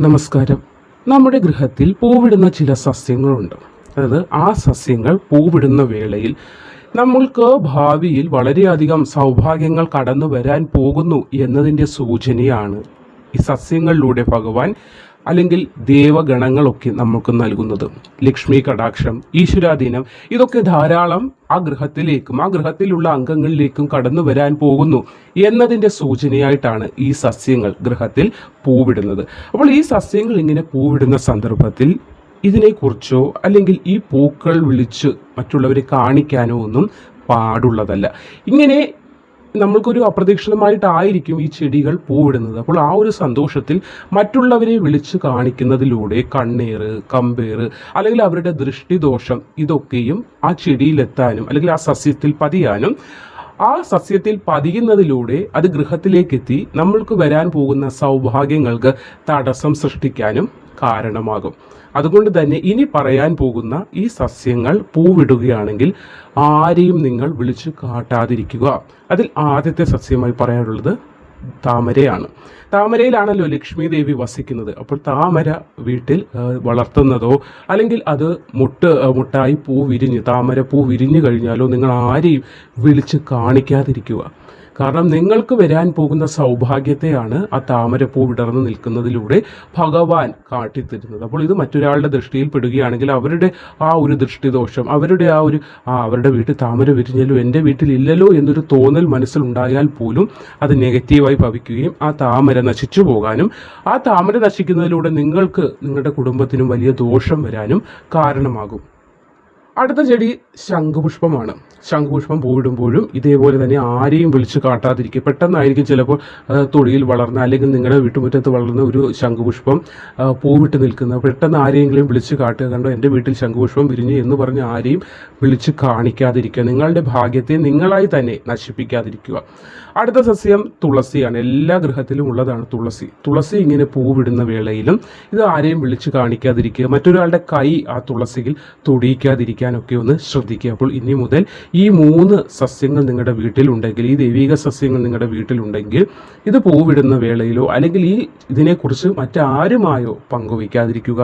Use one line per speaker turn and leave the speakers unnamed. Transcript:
നമസ്കാരം. നമ്മുടെ ഗൃഹത്തിൽ പൂവിടുന്ന ചില സസ്യങ്ങളുണ്ട്. അതായത് ആ സസ്യങ്ങൾ പൂവിടുന്ന വേളയിൽ നമ്മൾക്ക് ഭാവിയിൽ വളരെയധികം സൗഭാഗ്യങ്ങൾ കടന്നു വരാൻ പോകുന്നു എന്നതിന്റെ സൂചനയാണ് ഈ സസ്യങ്ങളിലൂടെ ഭഗവാൻ അല്ലെങ്കിൽ ദേവഗണങ്ങളൊക്കെ നമുക്ക് നൽകുന്നത്. ലക്ഷ്മി കടാക്ഷം ഈശ്വരാധീനം ഇതൊക്കെ ധാരാളം ആ ഗൃഹത്തിലേക്കും ആ ഗൃഹത്തിലുള്ള അംഗങ്ങളിലേക്കും കടന്നു വരാൻ പോകുന്നു എന്നതിന്റെ സൂചനയായിട്ടാണ് ഈ സസ്യങ്ങൾ ഗ്രഹത്തിൽ പൂവിടുന്നത്. അപ്പോൾ ഈ സസ്യങ്ങൾ ഇങ്ങനെ പൂവിടുന്ന സന്ദർഭത്തിൽ ഇതിനെക്കുറിച്ചോ അല്ലെങ്കിൽ ഈ പൂക്കൾ വിളിച്ച് മറ്റുള്ളവരെ കാണിക്കാനോ ഒന്നും പാടുള്ളതല്ല. ഇങ്ങനെ നമ്മൾക്കൊരു അപ്രതീക്ഷിതമായിട്ടായിരിക്കും ഈ ചെടികൾ പൂവിടുന്നത്. അപ്പോൾ ആ ഒരു സന്തോഷത്തിൽ മറ്റുള്ളവരെ വിളിച്ച് കാണിക്കുന്നതിലൂടെ കണ്ണീർ കമ്പേറ് അല്ലെങ്കിൽ അവരുടെ ദൃഷ്ടിദോഷം ഇതൊക്കെയും ആ ചെടിയിലെത്താനും അല്ലെങ്കിൽ ആ സസ്യത്തിൽ പതിയാനും ആ സസ്യത്തിൽ പതിയുന്നതിലൂടെ അത് ഗൃഹത്തിലേക്കെത്തി നമ്മൾക്ക് വരാൻ പോകുന്ന സൗഭാഗ്യങ്ങൾക്ക് തടസ്സം സൃഷ്ടിക്കാനും കാരണമാകും. അതുകൊണ്ട് തന്നെ ഇനി പറയാൻ പോകുന്ന ഈ സസ്യങ്ങൾ പൂവിടുകയാണെങ്കിൽ ആരെയും നിങ്ങൾ വിളിച്ചു കാട്ടാതിരിക്കുക. അതിൽ ആദ്യത്തെ സസ്യമായി പറയാനുള്ളത് താമരയാണ്. താമരയിലാണല്ലോ ലക്ഷ്മി ദേവി വസിക്കുന്നത്. അപ്പോൾ താമര വീട്ടിൽ വളർത്തുന്നതോ അല്ലെങ്കിൽ അത് മുട്ട് മുട്ടായി പൂ വിരിഞ്ഞ് താമര പൂ വിരിഞ്ഞു കഴിഞ്ഞാലോ നിങ്ങൾ ആരെയും വിളിച്ച് കാണിക്കാതിരിക്കുക. കാരണം നിങ്ങൾക്ക് വരാൻ പോകുന്ന സൗഭാഗ്യത്തെയാണ് ആ താമരപ്പൂ വിടർന്നു നിൽക്കുന്നതിലൂടെ ഭഗവാൻ കാട്ടിത്തരുന്നത്. അപ്പോൾ ഇത് മറ്റൊരാളുടെ ദൃഷ്ടിയിൽ പെടുകയാണെങ്കിൽ അവരുടെ ആ ഒരു ദൃഷ്ടിദോഷം അവരുടെ ആ ഒരു ആ അവരുടെ വീട്ടിൽ താമര വിരിഞ്ഞല്ലോ എന്റെ വീട്ടിൽ ഇല്ലല്ലോ എന്നൊരു തോന്നൽ മനസ്സിലുണ്ടായാൽ പോലും അത് നെഗറ്റീവായി ഭവിക്കുകയും ആ താമര നശിച്ചു പോകാനും ആ താമര നശിക്കുന്നതിലൂടെ നിങ്ങൾക്ക് നിങ്ങളുടെ കുടുംബത്തിനും വലിയ ദോഷം വരാനും കാരണമാകും. അടുത്ത ചെടി ശംഖുപുഷ്പമാണ്. ശംഖുപുഷ്പം പൂവിടുമ്പോഴും ഇതേപോലെ തന്നെ ആരെയും വിളിച്ച് കാട്ടാതിരിക്കുക. പെട്ടെന്നായിരിക്കും ചിലപ്പോൾ തൊടിയിൽ വളർന്ന അല്ലെങ്കിൽ നിങ്ങളുടെ വീട്ടുമുറ്റത്ത് വളർന്ന ഒരു ശംഖുപുഷ്പം പൂവിട്ട് നിൽക്കുന്ന പെട്ടെന്ന് ആരെയെങ്കിലും വിളിച്ച് കാട്ടുക. കണ്ടോ എന്റെ വീട്ടിൽ ശംഖുപുഷ്പം വിരിഞ്ഞു എന്ന് പറഞ്ഞ് ആരെയും വിളിച്ച് കാണിക്കാതിരിക്കുക. നിങ്ങളുടെ ഭാഗ്യത്തെ നിങ്ങളായി തന്നെ നശിപ്പിക്കാതിരിക്കുക. അടുത്ത സസ്യം തുളസിയാണ്. എല്ലാ ഗൃഹത്തിലും ഉള്ളതാണ് തുളസി. തുളസി ഇങ്ങനെ പൂവിടുന്ന വേളയിലും ഇത് ആരെയും വിളിച്ച് കാണിക്കാതിരിക്കുക. മറ്റൊരാളുടെ കൈ ആ തുളസിയിൽ തൊടിയിക്കാതിരിക്കാനൊക്കെ ഒന്ന് ശ്രദ്ധിക്കുക. അപ്പോൾ ഇനി മുതൽ ഈ മൂന്ന് സസ്യങ്ങൾ നിങ്ങളുടെ വീട്ടിലുണ്ടെങ്കിൽ ഈ ദൈവിക സസ്യങ്ങൾ നിങ്ങളുടെ വീട്ടിലുണ്ടെങ്കിൽ ഇത് പൂവിടുന്ന വേളയിലോ അല്ലെങ്കിൽ ഈ ഇതിനെക്കുറിച്ച് മറ്റാരുമായോ പങ്കുവയ്ക്കാതിരിക്കുക